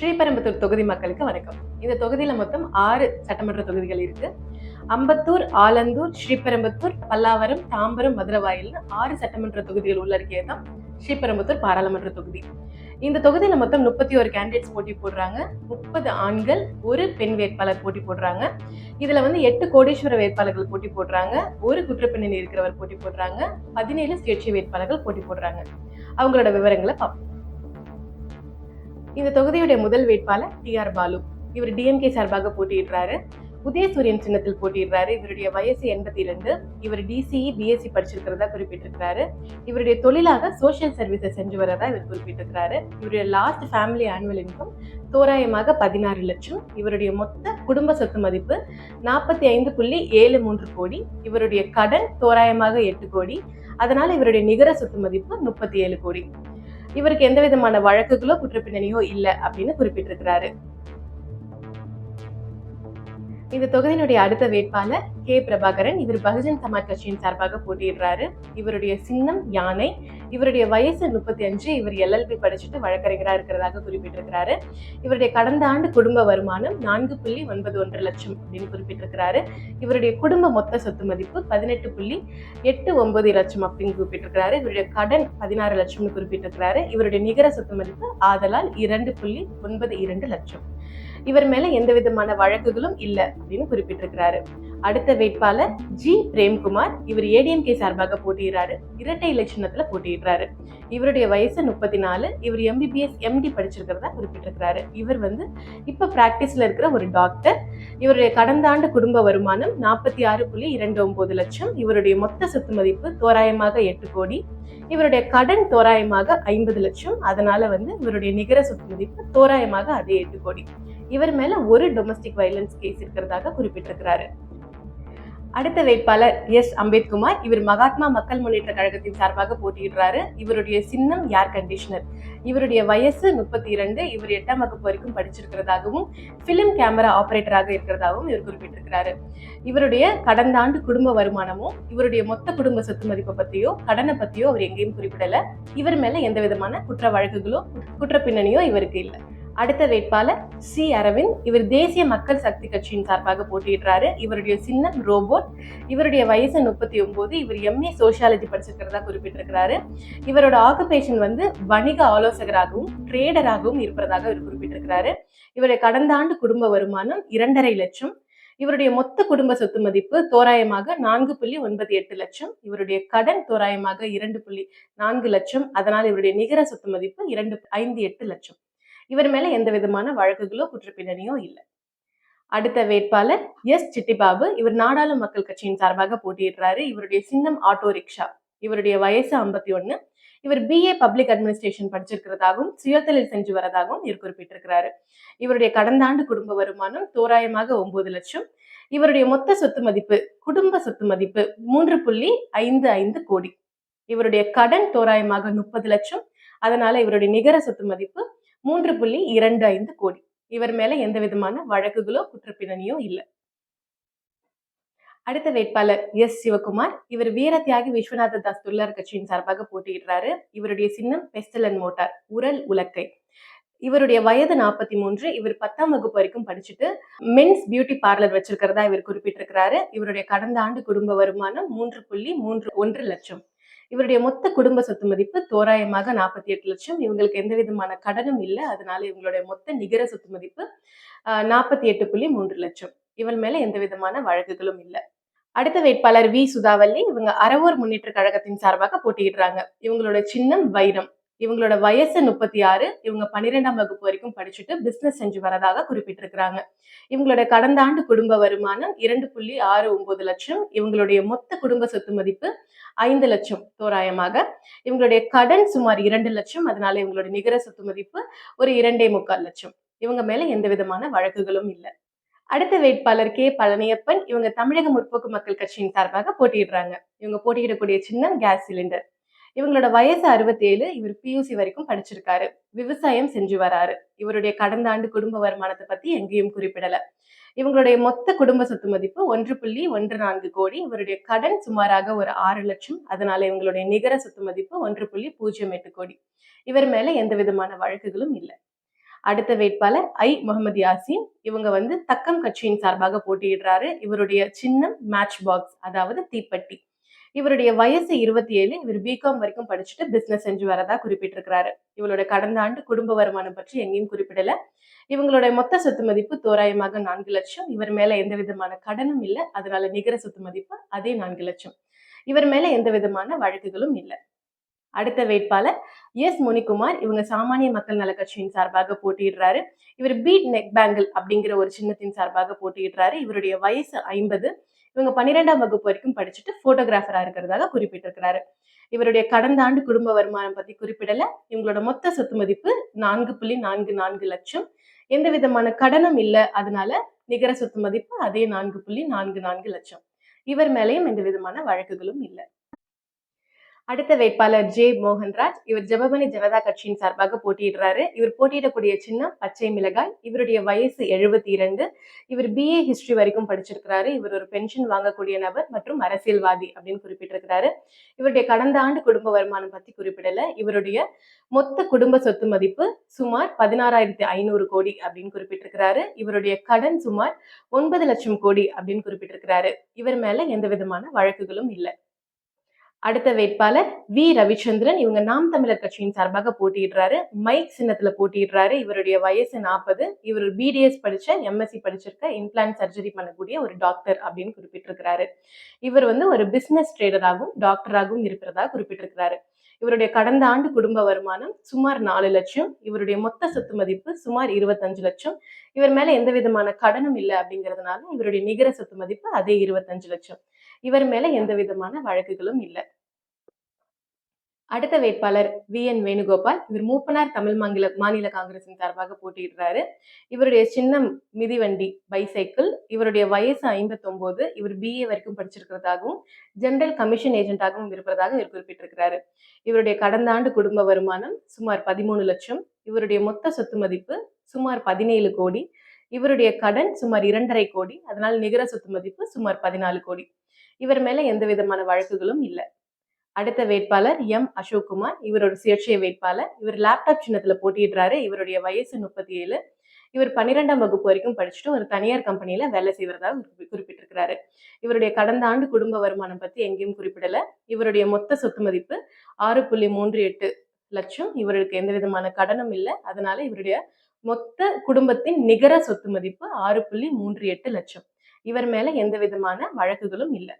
ஸ்ரீபெரும்புத்தூர் தொகுதி மக்களுக்கு வணக்கம். இந்த தொகுதியில மொத்தம் ஆறு சட்டமன்ற தொகுதிகள் இருக்கு. அம்பத்தூர் ஆலந்தூர் ஸ்ரீபெரும்புத்தூர் பல்லாவரம் தாம்பரம் மதுரவாயில்னு ஆறு சட்டமன்ற தொகுதிகள் உள்ளடக்கியது தான் ஸ்ரீபெரும்புத்தூர் பாராளுமன்ற தொகுதி. இந்த தொகுதியில மொத்தம் முப்பத்தி ஒரு கேண்டிடேட்ஸ் போட்டி போடுறாங்க. முப்பது ஆண்கள் ஒரு பெண் வேட்பாளர் போட்டி போடுறாங்க. இதுல வந்து எட்டு கோடீஸ்வர வேட்பாளர்கள் போட்டி போடுறாங்க. ஒரு குற்றப்பின்னணி இருக்கிறவர் போட்டி போடுறாங்க. பதினேழு சுயேட்சை வேட்பாளர்கள் போட்டி போடுறாங்க. அவங்களோட விவரங்களை பார்ப்போம். இந்த தொகுதியுடைய முதல் வேட்பாளர் டி ஆர் பாலு. இவர் டிஎம்கே சார்பாக போட்டியிடுறாரு. உதயசூரியன் சின்னத்தில் போட்டியிடுறாரு. இவருடைய வயசு எண்பத்தி ரெண்டு இவர் டிசிஇ பிஎஸ்சி படிச்சிருக்கிறதா குறிப்பிட்டிருக்கிறாரு. இவருடைய தொழிலாக சோஷியல் சர்வீஸை செஞ்சு வரதா இவர் குறிப்பிட்டிருக்கிறாரு. இவருடைய லாஸ்ட் ஃபேமிலி ஆனுவல் இன்கம் தோராயமாக பதினாறு லட்சம். இவருடைய மொத்த குடும்ப சொத்து மதிப்பு நாற்பத்தி ஐந்து புள்ளி ஏழு மூன்று கோடி. இவருடைய கடன் தோராயமாக எட்டு கோடி. அதனால இவருடைய நிகர சொத்து மதிப்பு முப்பத்தி ஏழு கோடி. இவருக்கு எந்த விதமான வழக்குகளோ குற்றப்பின்னணியோ இல்லை அப்படின்னு குறிப்பிட்டிருக்கிறாரு. இந்த தொகுதியினுடைய அடுத்த வேட்பாளர் கே பிரபாகரன். இவர் பகுஜன் சமாஜ் கட்சியின் சார்பாக போட்டியிடுறாரு. இவருடைய சின்னம் யானை இவருடைய வயசு முப்பத்தி அஞ்சு இவர் எல்எல்பி படிச்சுட்டு வழக்கறிஞராக இருக்கிறதாக குறிப்பிட்டிருக்கிறாரு. இவருடைய கடந்த ஆண்டு குடும்ப வருமானம் நான்கு புள்ளி ஒன்பது ஒன்று லட்சம் அப்படின்னு குறிப்பிட்டிருக்கிறாரு. இவருடைய குடும்ப மொத்த சொத்து மதிப்பு பதினெட்டு புள்ளி எட்டு ஒன்பது லட்சம் அப்படின்னு குறிப்பிட்டிருக்கிறாரு. இவருடைய கடன் பதினாறு லட்சம்னு குறிப்பிட்டிருக்கிறாரு. இவருடைய நிகர சொத்து மதிப்பு ஆதலால் இரண்டு புள்ளி ஒன்பது இரண்டு லட்சம். இவர் மேல எந்த விதமான வழக்குகளும் இல்லை அப்படின்னு குறிப்பிட்டிருக்கிறாரு. அடுத்த வேட்பாளர் ஜி பிரேம்குமார் இவர் ஏடிஎம்கே சார்பாக போட்டியிடுறாரு. இரட்டை இலட்சணத்துல போட்டியிடுறாரு. இவருடைய வயசு முப்பத்தி நாலு இவர் எம்பிபிஎஸ் எம்டி படிச்சிருக்கிறதா குறிப்பிட்டிருக்கிறாரு. இவர் வந்து இப்ப பிராக்டிஸ்ல இருக்கிற ஒரு டாக்டர் இவருடைய கடந்த ஆண்டு குடும்ப வருமானம் நாற்பத்தி ஆறு புள்ளி இரண்டு ஒன்பது லட்சம். இவருடைய மொத்த சொத்து மதிப்பு தோராயமாக எட்டு கோடி. இவருடைய கடன் தோராயமாக ஐம்பது லட்சம். அதனால வந்து இவருடைய நிகர சொத்து மதிப்பு தோராயமாக அதே எட்டு கோடி. இவர் மேல ஒரு டொமஸ்டிக் வயலன்ஸ் கேஸ் இருக்கிறதாக குறிப்பிட்டிருக்கிறாரு. அடுத்த வேட்பாளர் எஸ். அம்பேத்குமார் இவர் மகாத்மா மக்கள் முன்னேற்ற கழகத்தின் சார்பாக போட்டியிடுறாரு. இவருடைய சின்னம் ஏர் கண்டிஷனர். இவருடைய வயசு முப்பத்தி இரண்டு இவர் எட்டாம் வகுப்பு வரைக்கும் படிச்சிருக்கிறதாகவும் பிலிம் கேமரா ஆபரேட்டராக இருக்கிறதாகவும் இவர் குறிப்பிட்டிருக்கிறாரு. இவருடைய கடந்த ஆண்டு குடும்ப வருமானமோ இவருடைய மொத்த குடும்ப சொத்து மதிப்பை பத்தியோ கடனை பத்தியோ அவர் எங்கேயும் குறிப்பிடல. இவர் மேல எந்த விதமான குற்ற வழக்குகளோ குற்ற பின்னணியோ இவருக்கு இல்லை. அடுத்த வேட்பாளர் சி அரவிந்த். இவர் தேசிய மக்கள் சக்தி கட்சியின் சார்பாக போட்டியிடுறாரு. இவருடைய சின்னம் ரோபோட். இவருடைய வயசு முப்பத்தி ஒன்பது இவர் எம்ஏ சோசியாலஜி படிச்சிருக்கிறதா குறிப்பிட்டிருக்கிறாரு. இவரோட ஆக்குபேஷன் வந்து வணிக ஆலோசகராகவும் ட்ரேடராகவும் இருப்பதாக இவர் குறிப்பிட்டிருக்கிறாரு. இவருடைய கடந்த ஆண்டு குடும்ப வருமானம் இரண்டரை லட்சம். இவருடைய மொத்த குடும்ப சொத்து மதிப்பு தோராயமாக நான்கு புள்ளி ஒன்பது எட்டு லட்சம். இவருடைய கடன் தோராயமாக இரண்டு புள்ளி நான்கு லட்சம். அதனால் இவருடைய நிகர சொத்து மதிப்பு இரண்டு ஐந்து எட்டு லட்சம். இவர் மேல எந்த விதமான வழக்குகளோ குற்றப்பின்னணியோ இல்லை. அடுத்த வேட்பாளர் எஸ். சிட்டிபாபு. இவர் நாடாளு மக்கள் கட்சியின் சார்பாக போட்டியிடுறாரு. இவருடைய சின்னம் ஆட்டோ ரிக்ஷா. இவருடைய வயசு ஐம்பத்தி ஒன்னு இவர் பிஏ பப்ளிக் அட்மினிஸ்ட்ரேஷன் படிச்சிருக்கிறதாகவும் சுயதொழில் செஞ்சு வரதாகவும் இவர் குறிப்பிட்டிருக்கிறாரு. இவருடைய கடந்த ஆண்டு குடும்ப வருமானம் தோராயமாக ஒன்பது லட்சம். இவருடைய மொத்த சொத்து மதிப்பு குடும்ப சொத்து மதிப்பு மூன்று புள்ளி ஐந்து ஐந்து கோடி. இவருடைய கடன் தோராயமாக முப்பது லட்சம். அதனால இவருடைய நிகர சொத்து மதிப்பு மூன்று புள்ளி இரண்டு ஐந்து கோடி. இவர் மேல எந்த விதமான வழக்குகளோ குற்றப்பின்னணியோ இல்லை. அடுத்த வேட்பாளர் எஸ். சிவகுமார். இவர் வீர தியாகி விஸ்வநாத தாஸ் தொழிலாளர் கட்சியின் சார்பாக போட்டியிடுறாரு. இவருடைய சின்னம் பெஸ்டல் அண்ட் மோட்டார் உரல் உலக்கை. இவருடைய வயது நாற்பத்தி மூன்று. இவர் பத்தாம் வகுப்பு வரைக்கும் படிச்சுட்டு மென்ஸ் பியூட்டி பார்லர் வச்சிருக்கிறதா இவர் குறிப்பிட்டிருக்கிறாரு. இவருடைய கடந்த ஆண்டு குடும்ப வருமானம் மூன்று புள்ளி மூன்று ஒன்று லட்சம். இவருடைய மொத்த குடும்ப சொத்து மதிப்பு தோராயமாக நாற்பத்தி எட்டு லட்சம். இவங்களுக்கு எந்த விதமான கடனும் இல்லை. அதனால இவங்களுடைய மொத்த நிகர சொத்து மதிப்பு நாற்பத்தி எட்டு புள்ளி மூன்று லட்சம். இவள் மேல எந்த விதமான வழக்குகளும் இல்லை. அடுத்த வேட்பாளர் வி. சுதாவல்லி இவங்க அறவோர் முன்னேற்ற கழகத்தின் சார்பாக போட்டியிடுறாங்க. இவங்களோட சின்னம் வைரம். இவங்களோட வயசு முப்பத்தி ஆறு இவங்க பன்னிரெண்டாம் வகுப்பு வரைக்கும் படிச்சுட்டு பிசினஸ் செஞ்சு வரதாக குறிப்பிட்டிருக்கிறாங்க. இவங்களோட கடந்த ஆண்டு குடும்ப வருமானம் இரண்டு புள்ளி ஆறு ஒன்பது லட்சம் இவங்களுடைய மொத்த குடும்ப சொத்து மதிப்பு ஐந்து லட்சம் தோராயமாக. இவங்களுடைய கடன் சுமார் இரண்டு லட்சம் அதனால இவங்களுடைய நிகர சொத்து மதிப்பு ஒரு இரண்டே முக்கால் லட்சம். இவங்க மேல எந்த விதமான வழக்குகளும் இல்லை. அடுத்த வேட்பாளர் கே பழனியப்பன் இவங்க தமிழக முற்போக்கு மக்கள் கட்சியின் சார்பாக போட்டியிடுறாங்க. இவங்க போட்டியிடக்கூடிய சின்னம் கேஸ் சிலிண்டர். இவங்களோட வயசு அறுபத்தேழு இவர் பியூசி வரைக்கும் படிச்சிருக்காரு. விவசாயம் செஞ்சு வராரு. இவருடைய கடந்த ஆண்டு குடும்ப வருமானத்தை பத்தி எங்கேயும் குறிப்பிடல. இவங்களுடைய மொத்த குடும்ப சொத்து மதிப்பு ஒன்று புள்ளி ஒன்று நான்கு கோடி. இவருடைய கடன் சுமாராக ஒரு ஆறு லட்சம். அதனால இவங்களுடைய நிகர சொத்து மதிப்பு ஒன்று புள்ளி பூஜ்ஜியம் எட்டு கோடி. இவர் மேல எந்த விதமான வழக்குகளும் இல்லை. அடுத்த வேட்பாளர் ஐ. முகமது யாசின். இவங்க வந்து தக்கம் கட்சியின் சார்பாக போட்டியிடுறாரு. இவருடைய சின்னம் மேட்ச் பாக்ஸ் அதாவது தீப்பெட்டி. இவருடைய வயசு இருபத்தி ஏழு இவர் பிகாம் வரைக்கும் படிச்சுட்டு பிசினஸ் செஞ்சு வரதா குறிப்பிட்டிருக்கிறாரு. இவளோட கடந்த ஆண்டு குடும்ப வருமானம் பற்றி எங்கேயும் குறிப்பிடல. இவங்களோட மொத்த சொத்து மதிப்பு தோராயமாக நான்கு லட்சம். இவர் மேல எந்த விதமான கடனும் இல்லை. அதனால நிகர சொத்து மதிப்பு அதே நான்கு லட்சம். இவர் மேல எந்த விதமான வழக்குகளும் இல்லை. அடுத்த வேட்பாளர் எஸ். முனிகுமார். இவங்க சாமானிய மக்கள் நல கட்சியின் சார்பாக போட்டியிடுறாரு. இவர் பீட் நெக் பேங்கிள் அப்படிங்கிற ஒரு சின்னத்தின் சார்பாக போட்டியிடுறாரு. இவருடைய வயசு ஐம்பது இவங்க பன்னிரெண்டாம் வகுப்பு வரைக்கும் படிச்சுட்டு போட்டோகிராஃபரா இருக்கிறதாக குறிப்பிட்டிருக்கிறாரு. இவருடைய கடந்த ஆண்டு குடும்ப வருமானம் பத்தி குறிப்பிடல. இவங்களோட மொத்த சொத்து மதிப்பு நான்கு புள்ளி நான்கு நான்கு லட்சம். எந்த விதமான கடனும் இல்லை. அதனால நிகர சொத்து மதிப்பு அதே நான்கு புள்ளி நான்கு நான்கு லட்சம். இவர் மேலேயும் எந்த விதமான வழக்குகளும் இல்லை. அடுத்த வேட்பாளர் ஜே மோகன்ராஜ் இவர் ஜபமணி ஜனதா கட்சியின் சார்பாக போட்டியிடுறாரு. இவர் போட்டியிடக்கூடிய சின்னம் பச்சை மிளகாய் இவருடைய வயசு எழுபத்தி இரண்டு இவர் பிஏ ஹிஸ்டரி வரைக்கும் படிச்சிருக்கிறாரு. இவர் ஒரு பென்ஷன் வாங்கக்கூடிய நபர் மற்றும் அரசியல்வாதி அப்படின்னு குறிப்பிட்டிருக்கிறாரு. இவருடைய கடந்த ஆண்டு குடும்ப வருமானம் பத்தி குறிப்பிடல. இவருடைய மொத்த குடும்ப சொத்து மதிப்பு சுமார் பதினாறாயிரத்தி ஐநூறு கோடி அப்படின்னு குறிப்பிட்டிருக்கிறாரு. இவருடைய கடன் சுமார் ஒன்பது லட்சம் கோடி அப்படின்னு குறிப்பிட்டிருக்கிறாரு. இவர் மேல எந்த விதமான வழக்குகளும் இல்லை. அடுத்த வேட்பாளர் வி. ரவிச்சந்திரன். இவங்க நாம் தமிழர் கட்சியின் சார்பாக போட்டியிடுறாரு. மைக் சின்னத்துல போட்டியிடுறாரு. இவருடைய வயசு நாற்பது இவர் பிடிஎஸ் படிச்ச எம்எஸ்சி படிச்சிருக்க இம்ப்ளான்ட் சர்ஜரி பண்ணக்கூடிய ஒரு டாக்டர் அப்படின்னு குறிப்பிட்டிருக்கிறாரு. இவர் வந்து ஒரு பிசினஸ் ட்ரேடராகவும் டாக்டராகவும் இருக்கிறதா குறிப்பிட்டிருக்கிறாரு. இவருடைய கடந்த ஆண்டு குடும்ப வருமானம் சுமார் நாலு லட்சம். இவருடைய மொத்த சொத்து மதிப்பு சுமார் இருபத்தஞ்சு லட்சம். இவர் மேல எந்த விதமான கடனும் இல்லை அப்படிங்கிறதுனால இவருடைய நிகர சொத்து மதிப்பு அதே இருபத்தஞ்சு லட்சம். இவர் மேல எந்த விதமான வழக்குகளும் இல்லை. அடுத்த வேட்பாளர் வி. என். வேணுகோபால். இவர் மூப்பனார் தமிழ் மாநில மாநில காங்கிரசின் சார்பாக போட்டியிடுறாரு. இவருடைய சின்னம் மிதிவண்டி பைசைக்கிள். இவருடைய வயசு ஐம்பத்தொன்பது இவர் பிஏ வரைக்கும் படிச்சிருக்கிறதாகவும் ஜெனரல் கமிஷன் ஏஜென்ட்டாகவும் இருப்பதாக இவர் குறிப்பிட்டிருக்கிறாரு. இவருடைய கடந்த ஆண்டு குடும்ப வருமானம் சுமார் பதிமூணு லட்சம். இவருடைய மொத்த சொத்து மதிப்பு சுமார் பதினேழு கோடி. இவருடைய கடன் சுமார் இரண்டரை கோடி. அதனால் நிகர சொத்து மதிப்பு சுமார் பதினாலு கோடி. இவர் மேல எந்த விதமான வழக்குகளும் இல்லை. அடுத்த வேட்பாளர் எம். அசோக்குமார். இவரோட சுயேட்சை வேட்பாளர். இவர் லேப்டாப் சின்னத்துல போட்டியிடுறாரு. இவருடைய வயசு முப்பத்தி ஏழு இவர் பன்னிரெண்டாம் வகுப்பு வரைக்கும் படிச்சுட்டு ஒரு தனியார் கம்பெனியில வேலை செய்வதாக குறிப்பிட்டிருக்கிறாரு. இவருடைய கடந்த ஆண்டு குடும்ப வருமானம் பத்தி எங்கேயும் குறிப்பிடல. இவருடைய மொத்த சொத்து மதிப்பு ஆறு புள்ளி மூன்று எட்டு லட்சம். இவருக்கு எந்த விதமான கடனும் இல்லை. அதனால இவருடைய மொத்த குடும்பத்தின் நிகர சொத்து மதிப்பு ஆறு புள்ளி மூன்று எட்டு லட்சம். இவர் மேல எந்த விதமான வழக்குகளும் இல்லை.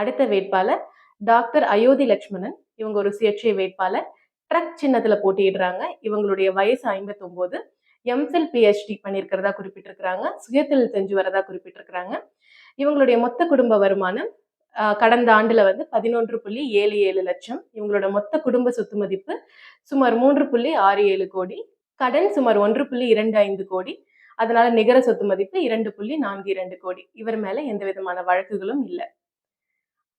அடுத்த வேட்பாளர் டாக்டர் அயோத்தி லட்சுமணன் இவங்க ஒரு சுயேட்சை வேட்பாளர். ட்ரக் சின்னத்துல போட்டியிடுறாங்க. இவங்களுடைய வயசு ஐம்பத்தொன்பது எம்ஃபில் பிஹெச்டி பண்ணியிருக்கிறதா குறிப்பிட்டிருக்கிறாங்க. சுயத்தில் செஞ்சு வரதா குறிப்பிட்டிருக்கிறாங்க. இவங்களுடைய மொத்த குடும்ப வருமானம் கடந்த ஆண்டுல வந்து பதினொன்று புள்ளி ஏழு ஏழு லட்சம். இவங்களோட மொத்த குடும்ப சொத்து மதிப்பு சுமார் மூன்று புள்ளி ஆறு ஏழு கோடி. கடன் சுமார் ஒன்று புள்ளி இரண்டு ஐந்து கோடி. அதனால நிகர சொத்து மதிப்பு இரண்டு புள்ளி நான்கு இரண்டு கோடி. இவர் மேல எந்த விதமான வழக்குகளும் இல்லை.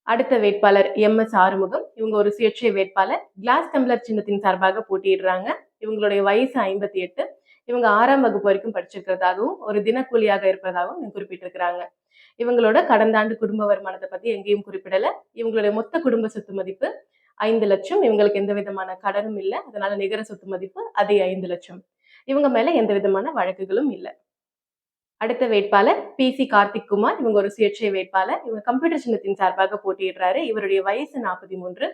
அடுத்த வேட்பாளர் எம் எஸ் ஆறுமுகம். இவங்க ஒரு சுயேட்சை வேட்பாளர். கிளாஸ் டம்ளர் சின்னத்தின் சார்பாக போட்டியிடுறாங்க. இவங்களுடைய வயசு ஐம்பத்தி எட்டு இவங்க ஆறாம் வகுப்பு வரைக்கும் படிச்சிருக்கிறதாகவும் ஒரு தினக்கூலியாக இருப்பதாகவும் குறிப்பிட்டிருக்கிறாங்க. இவங்களோட கடந்த ஆண்டு குடும்ப வருமானத்தை பத்தி எங்கேயும் குறிப்பிடல. இவங்களுடைய மொத்த குடும்ப சொத்து மதிப்பு ஐந்து லட்சம். இவங்களுக்கு எந்த விதமான கடனும் இல்லை. அதனால நிகர சொத்து மதிப்பு அதே ஐந்து லட்சம். இவங்க மேல எந்த விதமான வழக்குகளும் இல்லை. அடுத்த வேட்பாளர் பி சி கார்த்திக் குமார் இவங்க ஒரு சுயேட்சை வேட்பாளர். இவங்க கம்ப்யூட்டர் சின்னத்தின் சார்பாக போட்டியிடுறாரு. இவருடைய வயசு நாற்பத்தி மூன்று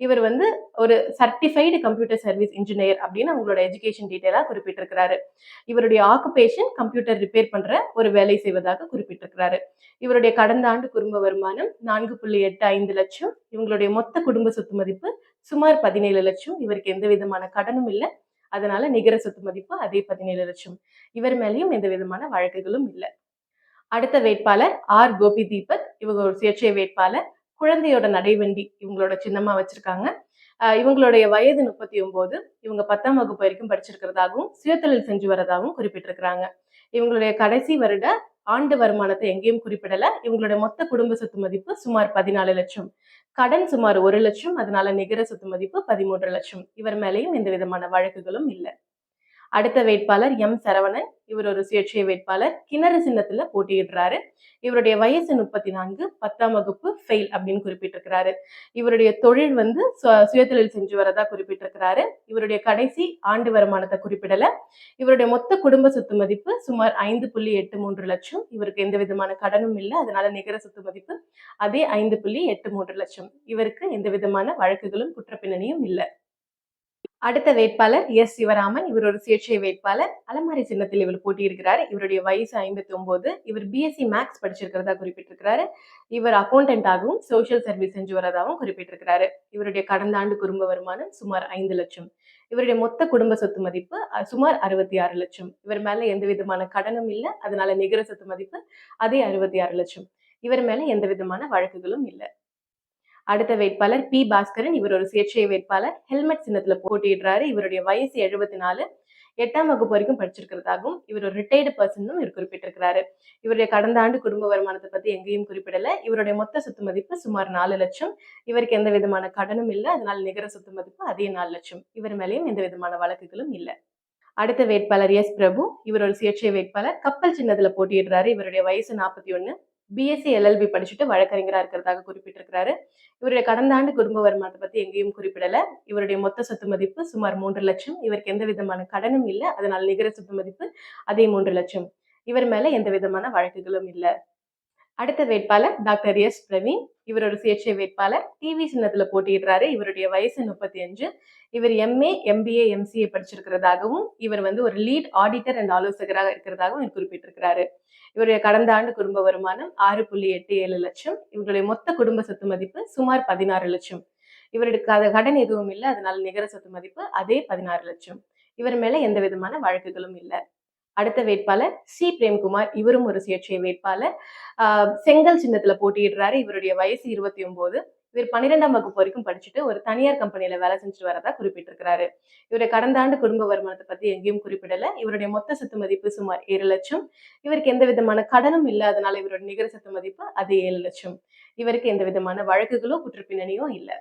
இவர் வந்து ஒரு சர்டிஃபைடு கம்ப்யூட்டர் சர்வீஸ் இன்ஜினியர் அப்படின்னு அவங்களோட எஜுகேஷன் டீட்டெயிலாக குறிப்பிட்டிருக்கிறாரு. இவருடைய ஆக்குபேஷன் கம்ப்யூட்டர் ரிப்பேர் பண்ற ஒரு வேலை செய்வதாக குறிப்பிட்டிருக்கிறாரு. இவருடைய கடந்த ஆண்டு குடும்ப வருமானம் நான்கு புள்ளி எட்டு ஐந்து லட்சம். இவங்களுடைய மொத்த குடும்ப சொத்து மதிப்பு சுமார் பதினேழு லட்சம். இவருக்கு எந்த விதமான கடனும் இல்லை. அதனால நிகர சொத்து மதிப்பு அதே பதினேழு லட்சம். இவர் மேலேயும் எந்த விதமான வழக்குகளும் இல்லை. அடுத்த வேட்பாளர் ஆர். கோபி தீபக் இவங்க ஒரு சுயேட்சை வேட்பாளர். குழந்தையோட நடைவண்டி இவங்களோட சின்னமா வச்சிருக்காங்க. இவங்களுடைய வயது முப்பத்தி ஒன்பது இவங்க பத்தாம் வகுப்பு வரைக்கும் படிச்சிருக்கிறதாகவும் சுயதொழில் செஞ்சு வரதாகவும் குறிப்பிட்டிருக்கிறாங்க. இவங்களுடைய கடைசி வருட ஆண்டு வருமானத்தை எங்கேயும் குறிப்பிடல. இவங்களோட மொத்த குடும்ப சொத்து மதிப்பு சுமார் பதினாலு லட்சம். கடன் சுமார் ஒரு லட்சம். அதனால நிகர சொத்து மதிப்பு பதிமூன்று லட்சம். இவர் மேலேயும் எந்த விதமான வழக்குகளும் இல்லை. அடுத்த வேட்பாளர் எம் சரவணன். இவர் ஒரு சுயேட்சை வேட்பாளர். கிணறு சின்னத்துல போட்டியிடுறாரு. இவருடைய வயசு முப்பத்தி நான்கு பத்தாம் வகுப்பு ஃபெயில் அப்படின்னு குறிப்பிட்டிருக்கிறாரு. இவருடைய தொழில் வந்து சு- சுயதொழில் செஞ்சு வரதா குறிப்பிட்டிருக்கிறாரு. இவருடைய கடைசி ஆண்டு வருமானத்தை குறிப்பிடல. இவருடைய மொத்த குடும்ப சொத்து மதிப்பு சுமார் ஐந்து புள்ளி எட்டு மூன்று லட்சம். இவருக்கு எந்த விதமான கடனும் இல்லை. அதனால நிகர சொத்து மதிப்பு அதே ஐந்து புள்ளி எட்டு மூன்று லட்சம். இவருக்கு எந்த விதமான வழக்குகளும் குற்றப்பின்னணியும் இல்லை. அடுத்த வேட்பாளர் எஸ் சிவராமன். இவர் ஒரு சுயேட்சை வேட்பாளர். அலமாரி சின்னத்தில் இவர் போட்டியிருக்கிறார். இவருடைய வயசு ஐம்பத்தி ஒன்பது இவர் பிஎஸ்சி மேக்ஸ் படிச்சிருக்கிறதா குறிப்பிட்டிருக்கிறாரு. இவர் அக்கௌண்டன்டாகவும் சோஷியல் சர்வீஸ் செஞ்சு வரதாகவும் குறிப்பிட்டிருக்கிறாரு. இவருடைய கடந்த ஆண்டு குடும்ப வருமானம் சுமார் ஐந்து லட்சம். இவருடைய மொத்த குடும்ப சொத்து மதிப்பு சுமார் அறுபத்தி ஆறு லட்சம். இவர் மேல எந்த விதமான கடனும் இல்லை. அதனால நிகர சொத்து மதிப்பு அதே அறுபத்தி ஆறு லட்சம். இவர் மேல எந்த விதமான வழக்குகளும் இல்லை. அடுத்த வேட்பாளர் பி. பாஸ்கரன். இவர் ஒரு சுயேட்சை வேட்பாளர். ஹெல்மெட் சின்னத்துல போட்டியிடுறாரு. இவருடைய வயசு எழுபத்தி நாலு எட்டாம் வகுப்பு வரைக்கும் படிச்சிருக்கிறதாகவும் இவர் ஒரு ரிட்டையர்டு பர்சனும் இவர் குறிப்பிட்டிருக்கிறாரு. இவருடைய கடந்த ஆண்டு குடும்ப வருமானத்தை பத்தி எங்கேயும் குறிப்பிடல. இவருடைய மொத்த சொத்து மதிப்பு சுமார் நாலு லட்சம். இவருக்கு எந்த விதமான கடனும் இல்லை. அதனால நிகர சொத்து மதிப்பு அதே நாலு லட்சம். இவர் மேலேயும் எந்த விதமான வழக்குகளும் இல்லை. அடுத்த வேட்பாளர் எஸ். பிரபு. இவர் ஒரு சுயேட்சை வேட்பாளர். கப்பல் சின்னத்துல போட்டியிடுறாரு. இவருடைய வயசு நாற்பத்தி ஒன்னு. பிஎஸ்சி எல்எல்பி படிச்சுட்டு வழக்கறிஞராக இருக்கிறதாக குறிப்பிட்டிருக்கிறாரு. இவருடைய கடந்த ஆண்டு குடும்ப வருமானத்தை பற்றி எங்கேயும் குறிப்பிடலை. இவருடைய மொத்த சொத்து மதிப்பு சுமார் மூன்று லட்சம். இவருக்கு எந்த விதமான கடனும் இல்லை. அதனால் நிகர சொத்து மதிப்பு அதே மூன்று லட்சம். இவர் மேல எந்த விதமான வழக்குகளும் இல்லை. அடுத்த வேட்பாளர் டாக்டர் எஸ். பிரவீன். இவர் ஒரு சுயேட்சை வேட்பாளர். டிவி சின்னத்தில் போட்டியிடுறாரு. இவருடைய வயசு முப்பத்தி அஞ்சு இவர் எம்ஏ எம்பிஏ எம்சிஏ படிச்சிருக்கிறதாகவும் இவர் வந்து ஒரு லீட் ஆடிட்டர் அண்ட் ஆலோசகராக இருக்கிறதாகவும் இவர் குறிப்பிட்டிருக்கிறாரு. இவருடைய கடந்த ஆண்டு குடும்ப வருமானம் ஆறு புள்ளி எட்டு ஏழு லட்சம். இவருடைய மொத்த குடும்ப சொத்து மதிப்பு சுமார் பதினாறு லட்சம். இவருடைய கடன் எதுவும் இல்லை. அதனால நிகர சொத்து மதிப்பு அதே பதினாறு லட்சம். இவர் மேல எந்த விதமான வழக்குகளும் இல்லை. அடுத்த வேட்பாளர் சி. பிரேம்குமார். இவரும் ஒரு சுயேட்சை வேட்பாளர். செங்கல் சின்னத்துல போட்டியிடுறாரு. இவருடைய வயசு இருபத்தி ஒன்பது இவர் பன்னிரெண்டாம் வகுப்பு வரைக்கும் படிச்சுட்டு ஒரு தனியார் கம்பெனியில வேலை செஞ்சுட்டு வரதா குறிப்பிட்டிருக்கிறாரு. இவருடைய கடந்த ஆண்டு குடும்ப வருமானத்தை பத்தி எங்கேயும் குறிப்பிடல. இவருடைய மொத்த சொத்து மதிப்பு சுமார் ஏழு லட்சம். இவருக்கு எந்த விதமான கடனும் இல்லாதனால இவருடைய நிகர சொத்து மதிப்பு அது ஏழு லட்சம். இவருக்கு எந்த விதமான வழக்குகளோ குற்றப்பின்னணியோ இல்லை.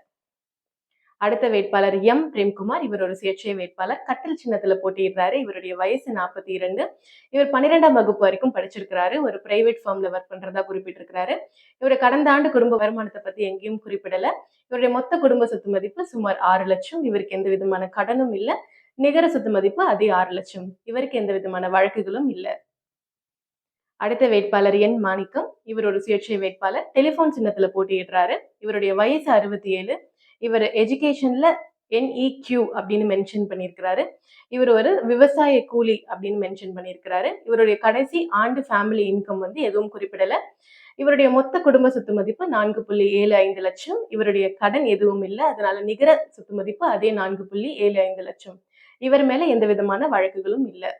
அடுத்த வேட்பாளர் எம் பிரேம்குமார் இவர் ஒரு சுயேட்சை வேட்பாளர். கட்டில் சின்னத்துல போட்டியிடுறாரு. இவருடைய வயசு நாற்பத்தி இரண்டு இவர் பன்னிரெண்டாம் வகுப்பு வரைக்கும் படிச்சிருக்கிறாரு. ஒரு பிரைவேட் ஃபார்ம்ல ஒர்க் பண்றதா குறிப்பிட்டிருக்கிறாரு. இவர் கடந்த ஆண்டு குடும்ப வருமானத்தை பத்தி எங்கேயும் குறிப்பிடல. இவருடைய மொத்த குடும்ப சொத்து மதிப்பு சுமார் ஆறு லட்சம். இவருக்கு எந்த விதமான கடனும் இல்லை. நிகர சொத்து மதிப்பு அதே ஆறு லட்சம். இவருக்கு எந்த விதமான வழக்குகளும் இல்லை. அடுத்த வேட்பாளர் என் மாணிக்கம். இவர் ஒரு சுயேட்சை வேட்பாளர். டெலிபோன் சின்னத்துல போட்டியிடுறாரு. இவருடைய வயசு அறுபத்தி ஏழு இவர் எஜுகேஷன்ல என்இக்யூ அப்படின்னு மென்ஷன் பண்ணியிருக்கிறாரு. இவர் ஒரு விவசாய கூலி அப்படின்னு மென்ஷன் பண்ணியிருக்கிறாரு. இவருடைய கடைசி ஆண்டு ஃபேமிலி இன்கம் வந்து எதுவும் குறிப்பிடலை. இவருடைய மொத்த குடும்ப சொத்து மதிப்பு நான்கு புள்ளி ஏழு ஐந்து லட்சம். இவருடைய கடன் எதுவும் இல்லை. அதனால நிகர சொத்து மதிப்பு அதே நான்கு புள்ளி ஏழு ஐந்து லட்சம். இவர் மேல எந்த விதமான வழக்குகளும் இல்லை.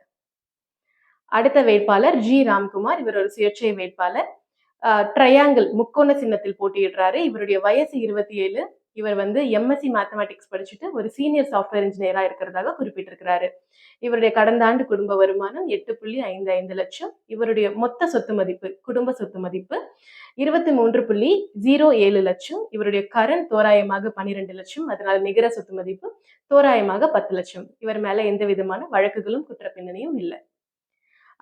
அடுத்த வேட்பாளர் ஜி ராம்குமார். இவர் ஒரு சுயேட்சை வேட்பாளர். ட்ரையாங்கிள் முக்கோண சின்னத்தில் போட்டியிடுறாரு. இவருடைய வயசு இருபத்தி ஏழு. இவர் வந்து எம்எஸ்சி மேத்தமேட்டிக்ஸ் படிச்சுட்டு ஒரு சீனியர் சாஃப்ட்வேர் இன்ஜினியரா இருக்கிறதாக குறிப்பிட்டிருக்கிறாரு. இவருடைய கடந்த ஆண்டு குடும்ப வருமானம் எட்டு புள்ளி ஐந்து ஐந்து லட்சம். இவருடைய மொத்த சொத்து மதிப்பு குடும்ப சொத்து மதிப்பு இருபத்தி மூன்று புள்ளி ஜீரோ ஏழு லட்சம். இவருடைய கரண் தோராயமாக பன்னிரெண்டு லட்சம். அதனால் நிகர சொத்து மதிப்பு தோராயமாக பத்து லட்சம். இவர் மேல எந்த விதமான வழக்குகளும் குற்றப்பின்னணியும் இல்லை.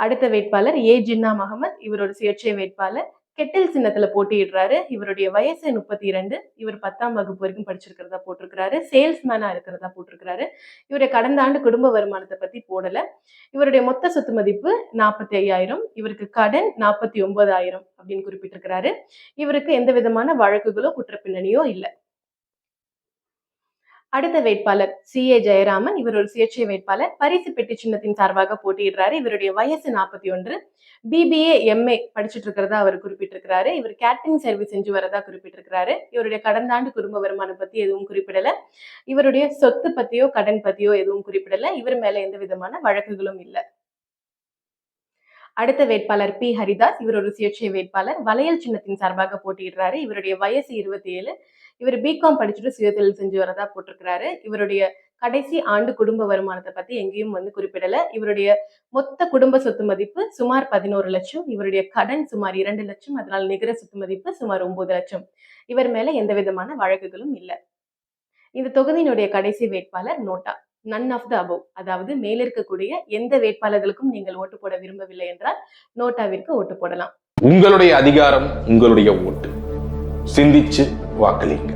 அடுத்த வேட்பாளர் ஏ ஜின்னா முகமது. இவர் ஒரு சுயேட்சை வேட்பாளர் கெட்டில் சின்னத்துல போட்டியிடுறாரு. இவருடைய வயசு முப்பத்தி இரண்டு இவர் பத்தாம் வகுப்பு வரைக்கும் படிச்சிருக்கிறதா போட்டிருக்கிறாரு. சேல்ஸ்மேனா இருக்கிறதா போட்டிருக்கிறாரு. இவருடைய கடந்த ஆண்டு குடும்ப வருமானத்தை பத்தி போடல. இவருடைய மொத்த சொத்து மதிப்பு நாற்பத்தி ஐயாயிரம் இவருக்கு கடன் நாற்பத்தி ஒன்பதாயிரம் அப்படின்னு குறிப்பிட்டிருக்கிறாரு. இவருக்கு எந்த விதமான வழக்குகளோ குற்றப்பின்னணியோ இல்லை. அடுத்த வேட்பாளர் சி. ஏ. ஜெயராமன் இவர் ஒரு சுயேட்சை வேட்பாளர். பரிசு பெட்டி சின்னத்தின் சார்பாக போட்டியிடுறாரு. இவருடைய வயசு நாற்பத்தி ஒன்று. பிபிஏ எம்ஏ படிச்சுட்டு இருக்கிறதா அவர் குறிப்பிட்டிருக்கிறாரு. இவர் கேட்டரிங் சர்வீஸ் செஞ்சு வரதா குறிப்பிட்டிருக்கிறாரு. இவருடைய கடந்த ஆண்டு குடும்ப வருமானம் பத்தி எதுவும் குறிப்பிடல. இவருடைய சொத்து பத்தியோ கடன் பத்தியோ எதுவும் குறிப்பிடல. இவர் மேல எந்த விதமான வழக்குகளும் இல்லை. அடுத்த வேட்பாளர் பி. ஹரிதாஸ் இவர் ஒரு சுயேட்சை வேட்பாளர். வளையல் சின்னத்தின் சார்பாக போட்டியிடுறாரு. இவருடைய வயசு இருபத்தி ஏழு. இவர் பிகாம் படிச்சுட்டு சுயதொழில் செஞ்சு வரதா போட்டிருக்கிறாரு. இவருடைய கடைசி ஆண்டு குடும்ப வருமானத்தை பத்தி எங்கேயும் வந்து குறிப்பிடல. இவருடைய மொத்த குடும்ப சொத்து மதிப்பு சுமார் பதினோரு லட்சம். இவருடைய கடன் சுமார் இரண்டு லட்சம். அதனால் நிகர சொத்து மதிப்பு சுமார் ஒன்பது லட்சம். இவர் மேல எந்த விதமான வழக்குகளும் இல்லை. இந்த தொகுதியினுடைய கடைசி வேட்பாளர் NOTA. None of the above அதாவது மேலிருக்கக்கூடிய எந்த வேட்பாளர்களுக்கும் நீங்கள் ஓட்டு போட விரும்பவில்லை என்றால் நோட்டாவிற்கு ஓட்டு போடலாம். உங்களுடைய அதிகாரம் உங்களுடைய ஓட்டு. சிந்திச்சு வாக்களிங்க.